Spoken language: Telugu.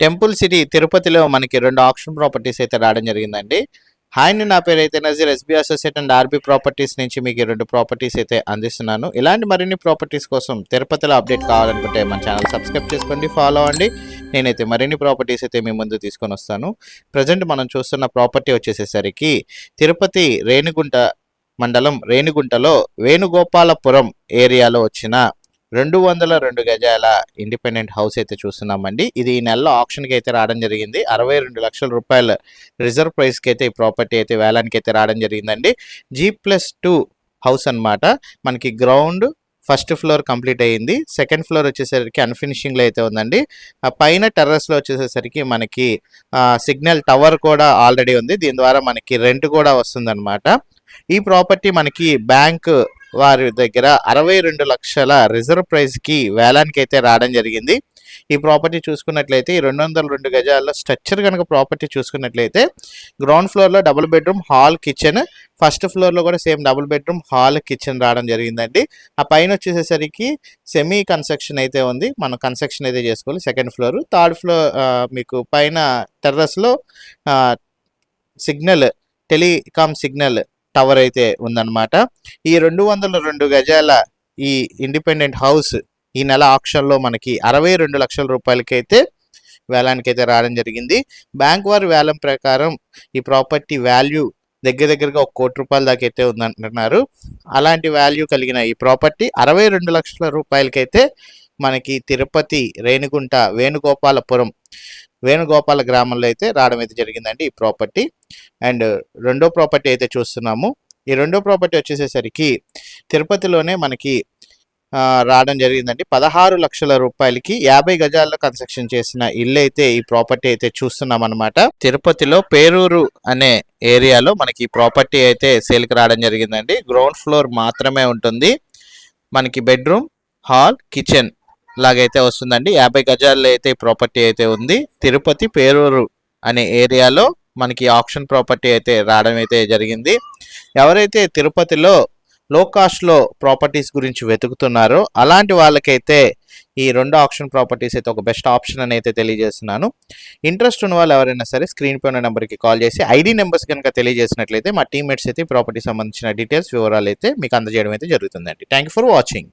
టెంపుల్ సిటీ తిరుపతిలో మనకి రెండు ఆప్షన్ ప్రాపర్టీస్ అయితే రావడం జరిగిందండి. హాయ్ నా పేరు అయితే Nazeer SB associate and RB properties నుంచి మీకు రెండు ప్రాపర్టీస్ అయితే అందిస్తున్నాను. ఇలాంటి మరిన్ని ప్రాపర్టీస్ కోసం తిరుపతిలో అప్డేట్ కావాలనుకుంటే మన ఛానల్ సబ్స్క్రైబ్ చేసుకోండి ఫాలో అవ్వండి. నేనైతే మరిన్ని ప్రాపర్టీస్ అయితే మీ ముందు తీసుకొని వస్తాను. ప్రజెంట్ మనం చూస్తున్న ప్రాపర్టీ వచ్చేసేసరికి తిరుపతి రేణిగుంట మండలం రేణిగుంటలో వేణుగోపాలపురం ఏరియాలో వచ్చిన రెండు వందల రెండు గజాల ఇండిపెండెంట్ హౌస్ అయితే చూస్తున్నామండి. ఇది ఈ నెలలో ఆప్షన్కి అయితే రావడం జరిగింది. అరవై రెండు లక్షల రూపాయల రిజర్వ్ ప్రైస్కి అయితే ఈ ప్రాపర్టీ అయితే వేలానికి అయితే రావడం జరిగిందండి. జీ ప్లస్ టూ హౌస్ అన్నమాట. మనకి గ్రౌండ్ ఫస్ట్ ఫ్లోర్ కంప్లీట్ అయ్యింది సెకండ్ ఫ్లోర్ వచ్చేసరికి అన్ఫినిషింగ్లో అయితే ఉందండి. పైన టెర్రస్లో వచ్చేసేసరికి మనకి సిగ్నల్ టవర్ కూడా ఆల్రెడీ ఉంది. దీని ద్వారా మనకి రెంట్ కూడా వస్తుందన్నమాట. ఈ ప్రాపర్టీ మనకి బ్యాంక్ వారి దగ్గర అరవై రెండు లక్షల రిజర్వ్ ప్రైస్కి వేలానికి అయితే రావడం జరిగింది. ఈ ప్రాపర్టీ చూసుకున్నట్లయితే ఈ రెండు వందల రెండు గజాల్లో స్ట్రక్చర్ కనుక ప్రాపర్టీ చూసుకున్నట్లయితే గ్రౌండ్ ఫ్లోర్లో double bedroom hall kitchen. First ఫ్లోర్లో కూడా same double bedroom hall kitchen రావడం జరిగిందండి. ఆ పైన వచ్చేసేసరికి సెమీ కన్స్ట్రక్షన్ అయితే ఉంది. మనం కన్స్ట్రక్షన్ అయితే చేసుకోవాలి సెకండ్ ఫ్లోర్ థర్డ్ ఫ్లోర్ మీకు పైన టెర్రస్లో సిగ్నల్ టెలికామ్ సిగ్నల్ టవర్ అయితే ఉందన్నమాట. ఈ రెండు వందల రెండు గజాల ఈ ఇండిపెండెంట్ హౌస్ ఈ నెల ఆక్షన్లో మనకి అరవై రెండు లక్షల రూపాయలకైతే వేలానికైతే రావడం జరిగింది. బ్యాంక్ వారి వేలం ప్రకారం ఈ ప్రాపర్టీ వాల్యూ దగ్గర దగ్గరగా ఒక కోటి రూపాయల దాకా అయితే ఉందంటున్నారు. అలాంటి వాల్యూ కలిగిన ఈ ప్రాపర్టీ అరవై రెండు లక్షల రూపాయలకైతే మనకి తిరుపతి రేణిగుంట వేణుగోపాలపురం వేణుగోపాల గ్రామంలో అయితే రావడం అయితే జరిగిందండి ఈ ప్రాపర్టీ. అండ్ రెండో ప్రాపర్టీ అయితే చూస్తున్నాము. ఈ రెండో ప్రాపర్టీ వచ్చేసేసరికి తిరుపతిలోనే మనకి రావడం జరిగిందండి. పదహారు లక్షల రూపాయలకి యాభై గజాల్లో కన్స్ట్రక్షన్ చేసిన ఇల్లు అయితే ఈ ప్రాపర్టీ అయితే చూస్తున్నాం అనమాట తిరుపతిలో పేరూరు అనే ఏరియాలో మనకి ఈ ప్రాపర్టీ అయితే సేల్కి రావడం జరిగిందండి. గ్రౌండ్ ఫ్లోర్ మాత్రమే ఉంటుంది. మనకి బెడ్రూమ్ హాల్ కిచెన్ లాగైతే వస్తుందండి. యాభై గజాల్లో అయితే ప్రాపర్టీ అయితే ఉంది. తిరుపతి పేరూరు అనే ఏరియాలో మనకి ఆప్షన్ ప్రాపర్టీ అయితే రావడం అయితే జరిగింది. ఎవరైతే తిరుపతిలో లో కాస్ట్లో ప్రాపర్టీస్ గురించి వెతుకుతున్నారో అలాంటి వాళ్ళకైతే ఈ రెండు ఆప్షన్ ప్రాపర్టీస్ అయితే ఒక బెస్ట్ ఆప్షన్ అని అయితే తెలియజేస్తున్నాను. ఇంట్రెస్ట్ ఉన్న వాళ్ళు ఎవరైనా సరే స్క్రీన్ పై ఉన్న నెంబర్కి కాల్ చేసి ఐడి నెంబర్స్ కనుక తెలియజేసినట్లయితే మా టీమ్మేట్స్ అయితే ప్రాపర్టీ సంబంధించిన డీటెయిల్స్ వివరాలు అయితే మీకు అందజేయడం అయితే జరుగుతుందండి. Thank you for watching.